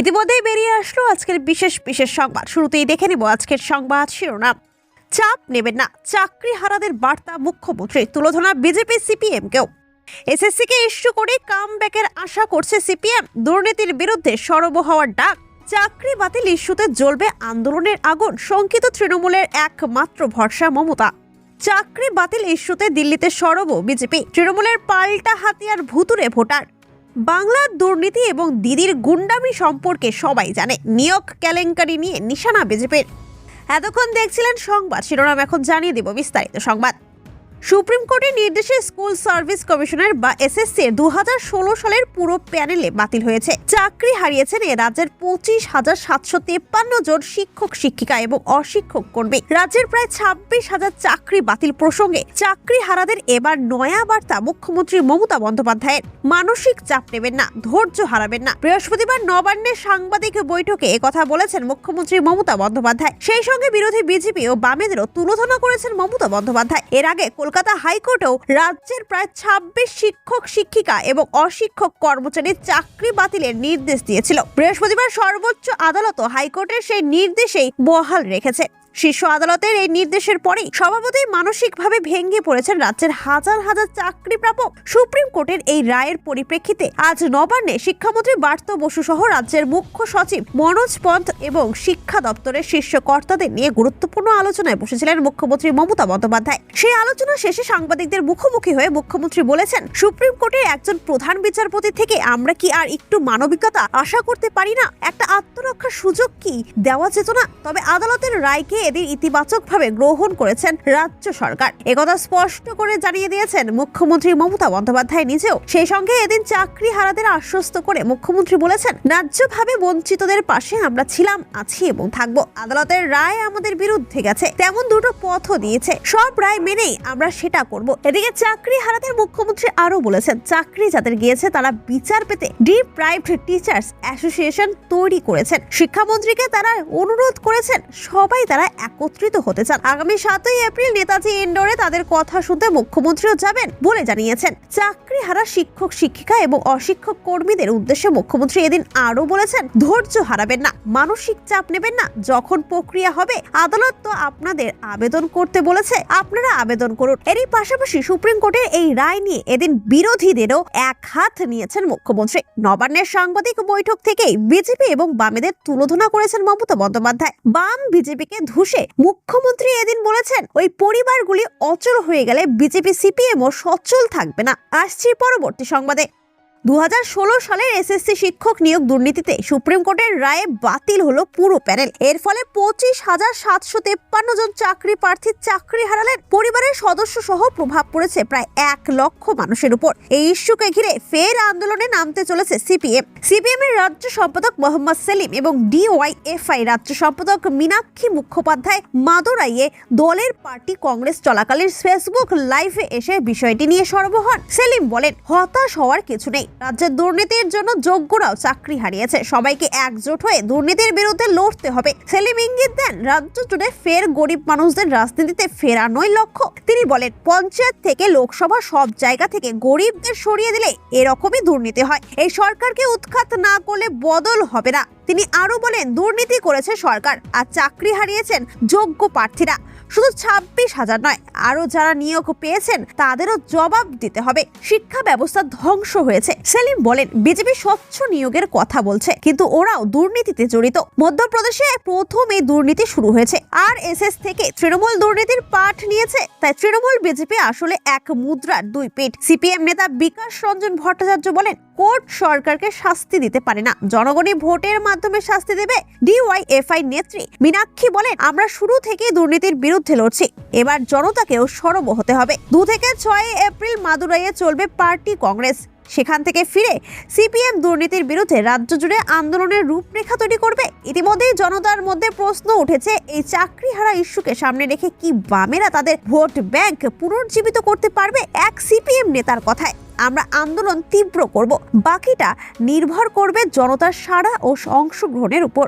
ইতিমধ্যেই বেরিয়ে আসলো আজকের বিশেষ বিশেষ সংবাদ। শুরুতেই দেখে নেব আজকের সংবাদ শিরোনাম। চাপ নেবেন না চাকরি হারাদের বার্তা মুখ্যমন্ত্রী, তুলোধনা বিজেপি সিপিএমকেও। এসএসসিকে ইস্যু করে কাম ব্যাকের আশা করছে সিপিএম। দুর্নীতির বিরুদ্ধে সরব হওয়ার ডাক। চাকরি বাতিল ইস্যুতে জ্বলবে আন্দোলনের আগুন, শঙ্কিত তৃণমূলের একমাত্র ভরসা মমতা। চাকরি বাতিল ইস্যুতে দিল্লিতে সরব বিজেপি। তৃণমূলের পাল্টা হাতিয়ার ভুতুরে ভোটার। বাংলার দুর্নীতি এবং দিদির গুন্ডামি সম্পর্কে সবাই জানে। নিয়োগ কেলেঙ্কারি নিয়ে নিশানা বিজেপির। এতক্ষণ দেখছিলেন সংবাদ, শিরোনাম এখন জানিয়ে দেব বিস্তারিত সংবাদ। সুপ্রিম কোর্টের নির্দেশে স্কুল সার্ভিস কমিশনের বা এসএসসি দু সালের পুরো প্যানেলে বাতিল হয়েছে। চাকরি হারিয়েছেন এ রাজ্যের পঁচিশ হাজার সাতশো তেপ্পান্ন জন শিক্ষক, শিক্ষিকা এবং অশিক্ষক কর্মী। রাজ্যের প্রায় ছাব্বিশ হাজার চাকরি বাতিল প্রসঙ্গে চাকরি হারাদের এবার নয়া বার্তা মুখ্যমন্ত্রী মমতা বন্দ্যোপাধ্যায়ের। মানসিক চাপ নেবেন না, ধৈর্য হারাবেন না। বৃহস্পতিবার নবান্নে সাংবাদিক বৈঠকে একথা বলেছেন মুখ্যমন্ত্রী মমতা বন্দ্যোপাধ্যায়। সেই সঙ্গে বিরোধী বিজেপি ও বামেদেরও তুলোধনা করেছেন মমতা বন্দ্যোপাধ্যায়। এর আগে কলকাতা হাইকোর্টেও রাজ্যের প্রায় ছাব্বিশ শিক্ষক, শিক্ষিকা এবং অশিক্ষক কর্মচারীর চাকরি বাতিলের নির্দেশ দিয়েছিল। বৃহস্পতিবার সর্বোচ্চ আদালত হাইকোর্টের সেই নির্দেশেই বহাল রেখেছে। শীর্ষ আদালতের এই নির্দেশের পরেই স্বভাবতই মানসিকভাবে ভেঙে পড়েছেন রাজ্যের হাজার হাজার চাকরি প্রাপক সুপ্রিম কোর্টের এই রায়ের পরিপ্রেক্ষিতে আজ নবান্নে শিক্ষামন্ত্রী বার্ত বসু সহ রাজ্যের মুখ্য সচিব মনোজ পন্থ এবং শিক্ষা দপ্তরের শীর্ষ কর্তাদের নিয়ে গুরুত্বপূর্ণ আলোচনায় বসেছিলেন মুখ্যমন্ত্রী মমতা বন্দ্যোপাধ্যায়। সেই আলোচনা শেষে সাংবাদিকদের মুখোমুখি হয়ে মুখ্যমন্ত্রী বলেছেন, সুপ্রিম কোর্টের একজন প্রধান বিচারপতি থেকে আমরা কি আর একটু মানবিকতা আশা করতে পারি না? একটা আত্মরক্ষার সুযোগ কি দেওয়া যেত না? তবে আদালতের রায়কে এদের ইতিবাচকভাবে গ্রহণ করেছেন রাজ্য সরকার। একথা স্পষ্ট করে জানিয়ে দিয়েছেন মুখ্যমন্ত্রী মমতা বন্দ্যোপাধ্যায় নিজেও। সেই সঙ্গে এদিন চাকরি হারাদের আশ্বস্ত করে মুখ্যমন্ত্রী বলেছেন ন্যায্যভাবে বঞ্চিতদের পাশে আমরা ছিলাম, আছি এবং থাকব। আদালতের রায় আমাদের বিরুদ্ধে গেছে। তেমন দুটো পথও দিয়েছে। সব রায় মেনেই আমরা সেটা করব। এদিকে চাকরি হারাদের মুখ্যমন্ত্রী আরও বলেছেন, চাকরি যাদের গিয়েছে তারা বিচার পেতে ডিপ্রাইভড টিচার্স অ্যাসোসিয়েশন তৈরি করেছেন। শিক্ষামন্ত্রীকে তারা অনুরোধ করেছেন, সবাই তারা একত্রিত হতে চান। আগামী সাতই এপ্রিল নেতাজি ইন্ডোরে তাদের কথা শুনতে মুখ্যমন্ত্রীও যাবেন বলে জানিয়েছেন। চাকরি হারা শিক্ষক, শিক্ষিকা এবং অশিক্ষক কর্মীদের উদ্দেশ্যে মুখ্যমন্ত্রী এদিন আরও বলেছেন, ধৈর্য হারাবেন না, মানসিক চাপ নেবেন না, যখন প্রক্রিয়া হবে, আদালত তো আপনাদের আবেদন করতে বলেছে, আপনারা আবেদন করুন। এরই পাশাপাশি সুপ্রিম কোর্টের এই রায় নিয়ে এদিন বিরোধীদেরও এক হাত নিয়েছেন মুখ্যমন্ত্রী। নবান্নের সাংবাদিক বৈঠক থেকেই বিজেপি এবং বামেদের তুলোধনা করেছেন মমতা বন্দ্যোপাধ্যায়। বাম বিজেপিকে ধুসে মুখ্যমন্ত্রী এদিন বলেছেন, ওই পরিবারগুলি অচল হয়ে গেলে বিজেপি, সিপিএমও সচল থাকবে না। আসছি পরবর্তী সংবাদে। দু হাজার ষোলো সালের এসএসসি শিক্ষক নিয়োগ দুর্নীতিতে সুপ্রিম কোর্টের রায়ে বাতিল হলো পুরো প্যানেল। এর ফলে পঁচিশ হাজার সাতশো তেপ্পান্ন জন চাকরি প্রার্থী চাকরি হারালেন। পরিবারের সদস্য সহ প্রভাব পড়েছে প্রায় এক লক্ষ মানুষের উপর। এই ইস্যুকে ঘিরে ফের আন্দোলনে নামতে চলেছে সিপিএম। সিপিএম এর রাজ্য সম্পাদক মোহাম্মদ সেলিম এবং ডিওয়াইএফআই রাজ্য সম্পাদক মীনাক্ষী মুখোপাধ্যায় মাদুরাইয়ে দলের পার্টি কংগ্রেস চলাকালীন ফেসবুক লাইভে এসে বিষয়টি নিয়ে সরব হন। সেলিম বলেন, হতাশ হওয়ার কিছু নেই। রাজ্যের দুর্নীতির জন্য যোগ্যরাও চাকরি হারিয়েছে। সবাইকে একজোট হয়ে দুর্নীতির বিরুদ্ধে লড়তে হবে। সেলিম ইঙ্গিত দেন, রাজ্য জুড়ে ফের গরিব মানুষদের রাজনীতিতে ফেরানোই লক্ষ্য। তিনি বলেন, পঞ্চায়েত থেকে লোকসভা সব জায়গা থেকে গরিবদের সরিয়ে দিলে এরকমই দুর্নীতি হয়। এই সরকারকে উৎখাত না করলে বদল হবে না। তিনি আরও বলেন, দুর্নীতি করেছে সরকার, আর চাকরি হারিয়েছেন যোগ্য প্রার্থীরা। শুধু ছাব্বিশ হাজার নয় আরও যারা নিয়োগ পেয়েছেন, তাদেরও জবাব দিতে হবে। শিক্ষা ব্যবস্থা ধ্বংস হয়েছে। সেলিম বলেন, বিজেপি স্বচ্ছ নিয়োগের কথা বলছে, কিন্তু ওরাও দুর্নীতিতে জড়িত। মধ্যপ্রদেশে প্রথম এই দুর্নীতি শুরু হয়েছে। আর এস এস থেকে তৃণমূল দুর্নীতির পাঠ নিয়েছে, তাই তৃণমূল বিজেপি আসলে এক মুদ্রার দুই পেট সিপিএম নেতা বিকাশ রঞ্জন ভট্টাচার্য বলেন, কোর্ট সরকারকে শাস্তি দিতে পারে না। জনগণই ভোটের মাধ্যমে শাস্তি দেবে। ডিওয়াইএফআই নেত্রী মীনাক্ষী বলেন, আমরা শুরু থেকেই দুর্নীতির বিরুদ্ধে লড়ছি। এবার জনতাকেও সরব হতে হবে। দু থেকে ছয় এপ্রিল মাদুরাইয়ে চলবে পার্টি কংগ্রেস। সেখান থেকে ফিরে সিপিএম দুর্নীতির বিরুদ্ধে রাজ্য জুড়ে আন্দোলনের রূপরেখা তৈরি করবে। ইতিমধ্যেই জনতার মধ্যে প্রশ্ন উঠেছে, এই চাকরি হারা ইস্যুকে সামনে রেখে কি বামেরা তাদের ভোট ব্যাংক পুনর্জীবিত করতে পারবে এক সিপিএম নেতার কথায়? আমরা আন্দোলন তীব্র করব। বাকিটা নির্ভর করবে জনতার সাড়া ও অংশগ্রহণের উপর।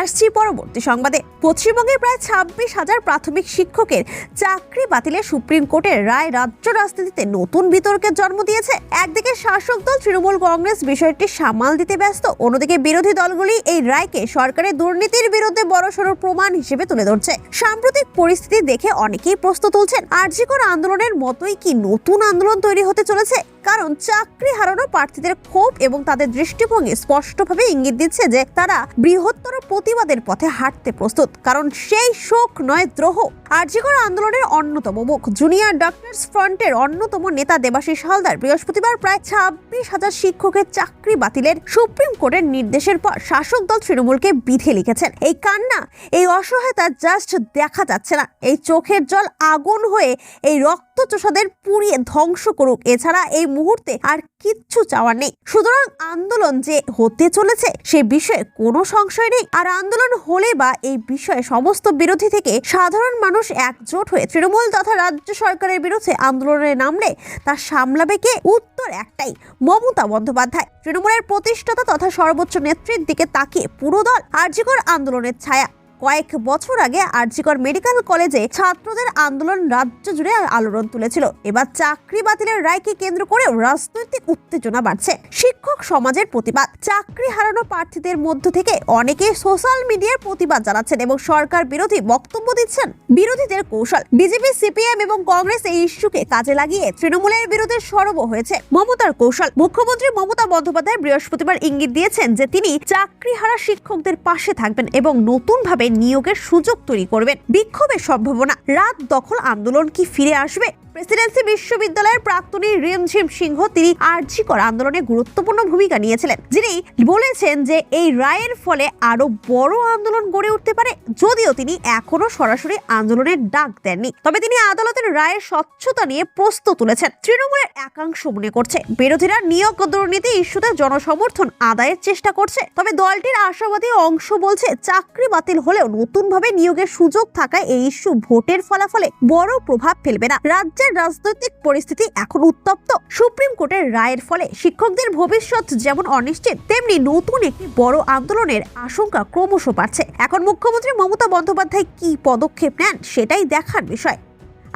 আসছি পরবর্তী সংবাদে। পশ্চিমবঙ্গে প্রায় ছাব্বিশ হাজার প্রাথমিক শিক্ষকের চাকরি বাতিলে সুপ্রিম কোর্টের রায় রাজ্য রাজনীতিতে নতুন বিতর্কের জন্ম দিয়েছে। একদিকে শাসক দল তৃণমূল কংগ্রেস বিষয়টি সামাল দিতে ব্যস্ত, অন্যদিকে বিরোধী দলগুলি এই রায়কে সরকারের দুর্নীতির বিরুদ্ধে বড়সড় প্রমাণ হিসেবে তুলে ধরছে। সাম্প্রতিক পরিস্থিতি দেখে অনেকেই প্রশ্ন তুলছেন আর্যিকর আন্দোলনের মতোই কি নতুন আন্দোলন তৈরি হতে চলেছে? কারণ চাকরি হারানো প্রার্থীদের ক্ষোভ এবং তাদের দৃষ্টিভঙ্গি স্পষ্টভাবে ইঙ্গিত দিচ্ছে যে তারা বৃহত্তর প্রতিবাদের পথে হাঁটতে প্রস্তুত, কারণ সেই শোক নয় দ্রোহ। আর্যিকর আন্দোলনের অন্যতম মুখ, জুনিয়র ডক্টরস ফ্রন্টের অন্যতম নেতা দেবাশিস হালদার বৃহস্পতিবার প্রায় ছাব্বিশ হাজার শিক্ষকের চাকরি বাতিলের সুপ্রিম কোর্টের নির্দেশের পর শাসক দল তৃণমূলকে বিধে লিখেছেন। এই কান্না, এই অসহায়তা জাস্ট দেখা যাচ্ছে না। এই চোখের জল আগুন হয়ে এই রক্তচোষাদের পুড়িয়ে ধ্বংস করুক। এছাড়া এই মুহূর্তে আর কিচ্ছু চাওয়ার নেই। সুতরাং আন্দোলন যে হতে চলেছে, সে বিষয়ে কোনো সংশয় নেই। আর আন্দোলন হলে বা এই বিষয়ে সমস্ত বিরোধী থেকে সাধারণ মানুষ একজোট হয়ে তৃণমূল তথা রাজ্য সরকারের বিরুদ্ধে আন্দোলনে নামলে তা সামলাবে কে? উত্তর একটাই, মমতা বন্দ্যোপাধ্যায়। তৃণমূলের প্রতিষ্ঠাতা তথা সর্বোচ্চ নেত্রীর দিকে তাকিয়ে পুরো দল আর্যিকর আন্দোলনের ছায়া। কয়েক বছর আগে আরজিকর মেডিকেল কলেজে ছাত্রদের আন্দোলন রাজ্য জুড়ে আলোড়ন তুলেছিল। এবার চাকরি বাতিলের রায়কে কেন্দ্র করেও রাজনৈতিক উত্তেজনা বাড়ছে। শিক্ষক সমাজের প্রতিবাদ, চাকরি হারানো প্রার্থীদের মধ্য থেকে অনেকে সোশ্যাল মিডিয়ার প্রতিবাদ জানাচ্ছেন এবং সরকার বিরোধী বক্তব্য দিচ্ছেন। বিরোধীদের কৌশল, বিজেপি, সিপিএম এবং কংগ্রেস এই ইস্যুকে কাজে লাগিয়ে তৃণমূলের বিরুদ্ধে সরব হয়েছে। মমতার কৌশল, মুখ্যমন্ত্রী মমতা বন্দ্যোপাধ্যায় বৃহস্পতিবার ইঙ্গিত দিয়েছেন যে তিনি চাকরি হারা শিক্ষকদের পাশে থাকবেন এবং নতুনভাবে নিয়োগের সুযোগ তৈরি করবেন। বিক্ষোভের সম্ভাবনা। রাত দখল আন্দোলন কি ফিরে আসবে? প্রেসিডেন্সি বিশ্ববিদ্যালয়ের প্রাক্তনী রিমঝিম সিংহ তিনি আর্জিকর আন্দোলনে গুরুত্বপূর্ণ ভূমিকা নিয়েছিলেন। যিনি বলেছেন যে এই রায়ের ফলে আরও বড় আন্দোলন গড়ে উঠতে পারে যদিও তিনি এখনও সরাসরি আন্দোলনের ডাক দেননি। তবে তিনি আদালতের রায়ের স্বচ্ছতা নিয়ে প্রশ্ন তুলেছেন। তৃণমূলের একাংশ মনে করছে, বিরোধীরা নিয়োগ দুর্নীতি ইস্যুতে জনসমর্থন আদায়ের চেষ্টা করছে। তবে দলটির আশাবাদী অংশ বলছে, চাকরি বাতিল হলেও নতুনভাবে নিয়োগের সুযোগ থাকায় এই ইস্যু ভোটের ফলাফলে বড় প্রভাব ফেলবে না। রাজ্যের রাজনৈতিক পরিস্থিতি এখন উত্তপ্ত। সুপ্রিম কোর্টের রায়ের ফলে শিক্ষকদের ভবিষ্যৎ যেমন অনিশ্চিত, তেমনি নতুন একটি বড় আন্দোলনের আশঙ্কা ক্রমশ বাড়ছে। এখন মুখ্যমন্ত্রী মমতা বন্দ্যোপাধ্যায় কি পদক্ষেপ নেন সেটাই দেখার বিষয়।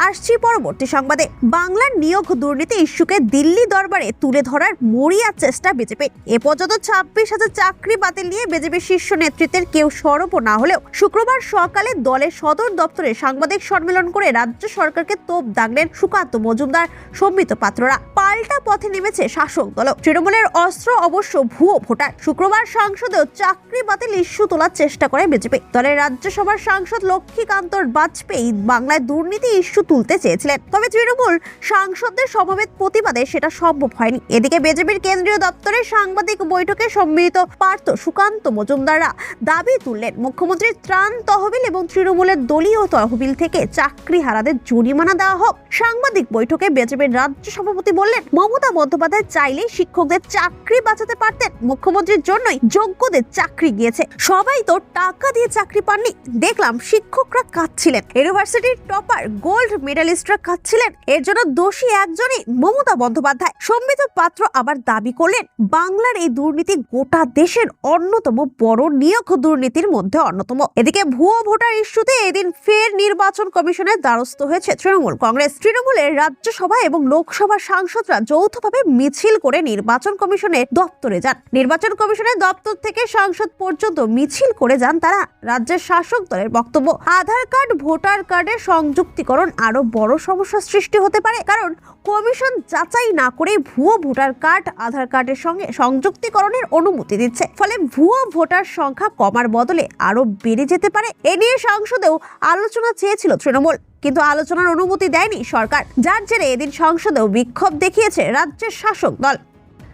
আসছি পরবর্তী সংবাদে। বাংলার নিয়োগ দুর্নীতি ইস্যুকে দিল্লি দরবারে তুলে ধরার মরিয়া চেষ্টা বিজেপি। এ পর্যন্ত ছাব্বিশ হাজার চাকরি বাতিল নিয়ে বিজেপির শীর্ষ নেতৃত্বের কেউ সরব না হলেও শুক্রবার সকালে দলের সদর দপ্তরে সাংবাদিক সম্মেলন করে রাজ্য সরকারকে তোপ দাগলেন সুকান্ত মজুমদার সম্মিত পাত্ররা। পাল্টা পথে নেমেছে শাসক দল। তৃণমূলের অস্ত্র অবশ্য ভুয়ো ভোটার। শুক্রবার সংসদেও চাকরি বাতিল ইস্যু তোলার চেষ্টা করে বিজেপি। দলের রাজ্যসভার সাংসদ লক্ষ্মীকান্তর বাজপেয়ী বাংলায় দুর্নীতি ইস্যু তুলতে চেয়েছিলেন। তবে তৃণমূল সাংসদদের সমবেত প্রতিবাদে সেটা সম্ভব হয়নি। এদিকে বিজেপির কেন্দ্রীয় দপ্তরের সাংবাদিক বৈঠকে সম্মিলিত পার্থ সুকান্ত মজুমদাররা দাবি তুললেন, মুখ্যমন্ত্রীর ত্রাণ তহবিল এবং তৃণমূলের দলীয় তহবিল থেকে চাকরি হারাদের জরিমানা দেওয়া হোক। সাংবাদিক বৈঠকে বিজেপির রাজ্য সভাপতি বললেন, মমতা বন্দ্যোপাধ্যায় চাইলে শিক্ষকদের চাকরি বাঁচাতে পারতেন, মুখ্যমন্ত্রীর জন্যই যোগ্যদের চাকরি গিয়েছে। সবাই তো টাকা দিয়ে চাকরি পাননি। দেখলাম শিক্ষকরা কাঁদছিলেন। ইউনিভার্সিটির টপার গোল্ড মেডালিস্টরা কাঁদছিলেন। এর জন্য দোষী একজনই মমতা বন্দ্যোপাধ্যায়। সম্মিত পাত্র আবার দাবি করলেন, বাংলার এই দুর্নীতি গোটা দেশের অন্যতম বড় নিয়োগ দুর্নীতির মধ্যে অন্যতম। এদিকে ভুয়ো ভোটার ইস্যুতে এদিন ফের নির্বাচন কমিশনের দ্বারস্থ হয়েছে তৃণমূল কংগ্রেস। তৃণমূলের রাজ্যসভা এবং লোকসভা সাংসদরা যৌথভাবে মিছিল করে নির্বাচন কমিশনের দপ্তরে যান। নির্বাচন কমিশনের দপ্তর থেকে সাংসদ পর্যন্ত মিছিল করে যান তারা। রাজ্যের শাসক দলের বক্তব্য, আধার কার্ড, ভোটার কার্ডের সংযুক্তিকরণ আরও বড় সমস্যা সৃষ্টি হতে পারে। কারণ কমিশন যাচাই না করে ভুয়ো ভোটার কার্ড, আধার কার্ডের সঙ্গে সংযুক্তিকরণের অনুমতি দিচ্ছে। ফলে ভুয়ো ভোটার সংখ্যা কমার বদলে আরও বেড়ে যেতে পারে। এ নিয়ে সংসদেও আলোচনা চেয়েছিল তৃণমূল, কিন্তু আলোচনার অনুমতি দেয়নি সরকার। যার জেরে এদিন সংসদেও বিক্ষোভ দেখিয়েছে রাজ্যের শাসক দল।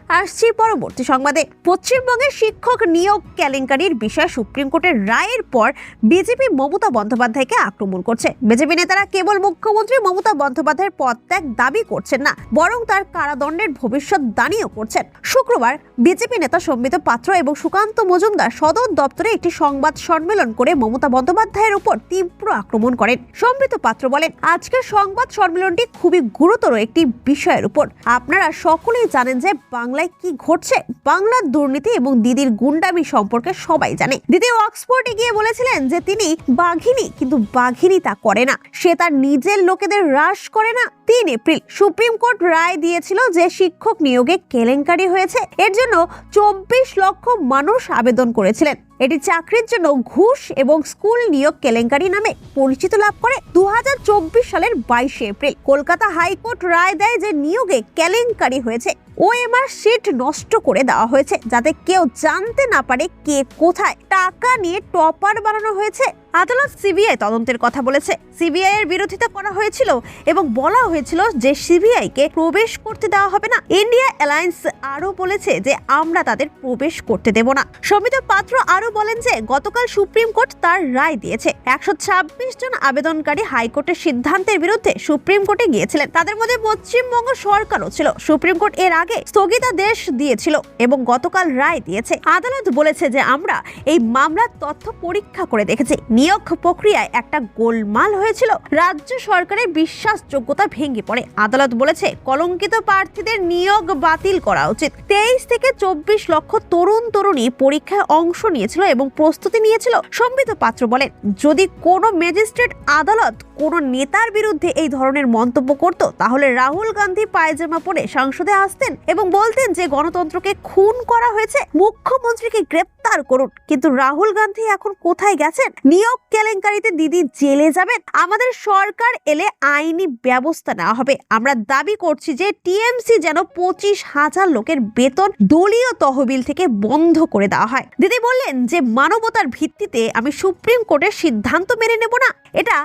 আসছি পরবর্তী সংবাদে। পশ্চিমবঙ্গের শিক্ষক নিয়োগ কেলেঙ্কারির বিষয়ে সুপ্রিম কোর্টের রায়ের পর বিজেপি মমতা বন্দ্যোপাধ্যায়কে আক্রমণ করছে। বিজেপি নেতারা কেবল মুখ্যমন্ত্রী মমতা বন্দ্যোপাধ্যায়ের পদত্যাগ দাবি করছেন না, বরং তার কারাদণ্ডের ভবিষ্যৎ দানিও করছেন। শুক্রবার বিজেপি নেতা সম্বিত পাত্র এবং সুকান্ত মজুমদার সদর দপ্তরে একটি সংবাদ সম্মেলন করে মমতা বন্দ্যোপাধ্যায়ের উপর তীব্র আক্রমণ করেন। সম্বিত পাত্র বলেন, আজকের সংবাদ সম্মেলনটি খুবই গুরুতর একটি বিষয়ের উপর। আপনারা সকলেই জানেন যে বাংলা বাংলায় কি ঘটছে? বাংলার দুর্নীতি এবং দিদির গুন্ডামি সম্পর্কে সবাই জানে। দিদি অক্সফোর্ডে গিয়ে বলেছিলেন যে তিনি বাঘিনী, কিন্তু বাঘিনী তা করে না। সে তার নিজের লোকেদের হ্রাস করে না। তিন এপ্রিল সুপ্রিম কোর্ট রায় দিয়েছিল যে শিক্ষক নিয়োগে কেলেঙ্কারি হয়েছে। এর জন্য চব্বিশ লক্ষ মানুষ আবেদন করেছিলেন। এটি চাকরির জন্য ঘুষ এবং স্কুল নিয়োগ কেলেঙ্কারি নামে পরিচিত লাভ করে দু হাজার চব্বিশ সালের বাইশে এপ্রিল। কলকাতা হাইকোর্ট রায় দেয় যে নিয়োগে কেলেঙ্কারি হয়েছে। ওএমআর সিট নষ্ট করে দেওয়া হয়েছে যাতে কেউ জানতে না পারে কে কোথায় টাকা নিয়ে টপার বানানো হয়েছে। আদালত সিবিআই তদন্তের কথা বলেছে। সিবিআই এর বিরোধিতা করা হয়েছিল এবং বলা হয়েছিল যে সিবিআই কে প্রবেশ করতে দেওয়া হবে না। ইন্ডিয়া অ্যালায়েন্স আরও বলেছে যে আমরা তাদের প্রবেশ করতে দেব না। সমিত পাত্র আরও বলেন যে গতকাল সুপ্রিম কোর্ট তার রায় দিয়েছে। একশো ছাব্বিশ জন আবেদনকারী হাইকোর্টের সিদ্ধান্তের বিরুদ্ধে সুপ্রিম কোর্টে গিয়েছিলেন। তাদের মধ্যে পশ্চিমবঙ্গ সরকারও ছিল। সুপ্রিম কোর্ট এর আগে স্থগিতাদেশ দিয়েছিল এবং গতকাল রায় দিয়েছে। আদালত বলেছে যে আমরা এই মামলার তথ্য পরীক্ষা করে দেখেছি। নিয়োগ প্রক্রিয়ায় একটা গোলমাল হয়েছিল। রাজ্য সরকারের বিশ্বাসযোগ্যতা ভেঙে পড়ে। আদালত বলেছে, কলঙ্কিত প্রার্থীদের নিয়োগ বাতিল করা উচিত। তেইশ থেকে চব্বিশ লক্ষ তরুণ তরুণী পরীক্ষায় অংশ নিয়েছিল এবং প্রস্তুতি নিয়েছিল সম্বিত পাত্র বলেন। যদি কোনো ম্যাজিস্ট্রেট আদালত কোনো নেতার বিরুদ্ধে এই ধরনের মন্তব্য করত, তাহলে রাহুল গান্ধী পায়জামা পরে সংসদে আসতেন এবং বলতেন যে গণতন্ত্রকে খুন করা হয়েছে, মুখ্যমন্ত্রীকে গ্রেপ্তার করুন। কিন্তু রাহুল গান্ধী এখন কোথায় গেছেন? নিয়োগ কেলেঙ্কারিতে দিদি জেলে যাবেন। আমাদের সরকার এলে আইনি ব্যবস্থা নেওয়া হবে। আমরা দাবি করছি যে টিএমসি যেন পঁচিশ হাজার লোকের বেতন দলীয় তহবিল থেকে বন্ধ করে দেওয়া হয়। দিদি বললেন যে মানবতার ভিত্তিতে আমি সুপ্রিম কোর্টের সিদ্ধান্ত মেনে নেব না। এটা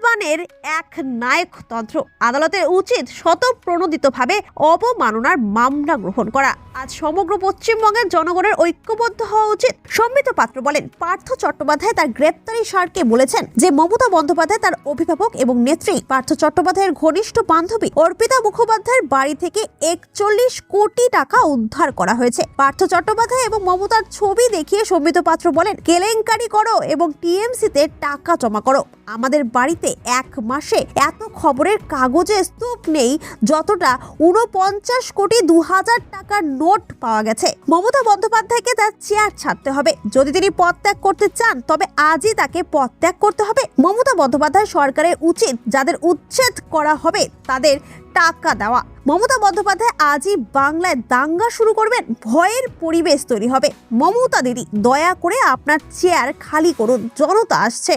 তালেবানের এক নায়কতন্ত্র আদালতের উচিত শতপ্রণোদিতভাবে অবমাননার মামলা গ্রহণ করা। আজ সমগ্র পশ্চিমবঙ্গের জনগণের ঐক্যবদ্ধ হওয়া উচিত। সম্মিত পাত্র বলেন, পার্থ চট্টোপাধ্যায় তার গ্রেপ্তারি সারকে বলেছেন যে, মমতা বন্দ্যোপাধ্যায় তার অভিভাবক এবং নেত্রী। পার্থ চট্টোপাধ্যায়ের ঘনিষ্ঠ বান্ধবী অর্পিতা মুখোপাধ্যায়ের বাড়ি থেকে একচল্লিশ কোটি টাকা উদ্ধার করা হয়েছে। পার্থ চট্টোপাধ্যায় এবং মমতার ছবি দেখিয়ে সম্মিত পাত্র বলেন, কেলেঙ্কারি করো এবং টিএমসিতে টাকা জমা করো। আমাদের বাড়িতে এক মাসে এত খবরের কাগজে স্তূপ নেই যতটা উনপঞ্চাশ কোটি দু হাজার টাকার নোট পাওয়া গেছে। মমতা বন্দ্যোপাধ্যায়কে তার চেয়ার ছাড়তে হবে। যদি তিনি পদত্যাগ করতে চান, তবে আজই তাকে পদত্যাগ করতে হবে। মমতা বন্দ্যোপাধ্যায় সরকারের উচিত যাদের উচ্ছেদ করা হবে তাদের টাকা দেওয়া। মমতা বন্দ্যোপাধ্যায় আজই বাংলায় দাঙ্গা শুরু করবেন, ভয়ের পরিবেশ তৈরি হবে। মমতা দিদি, দয়া করে আপনার চেয়ার খালি করুন, জনতা আসছে।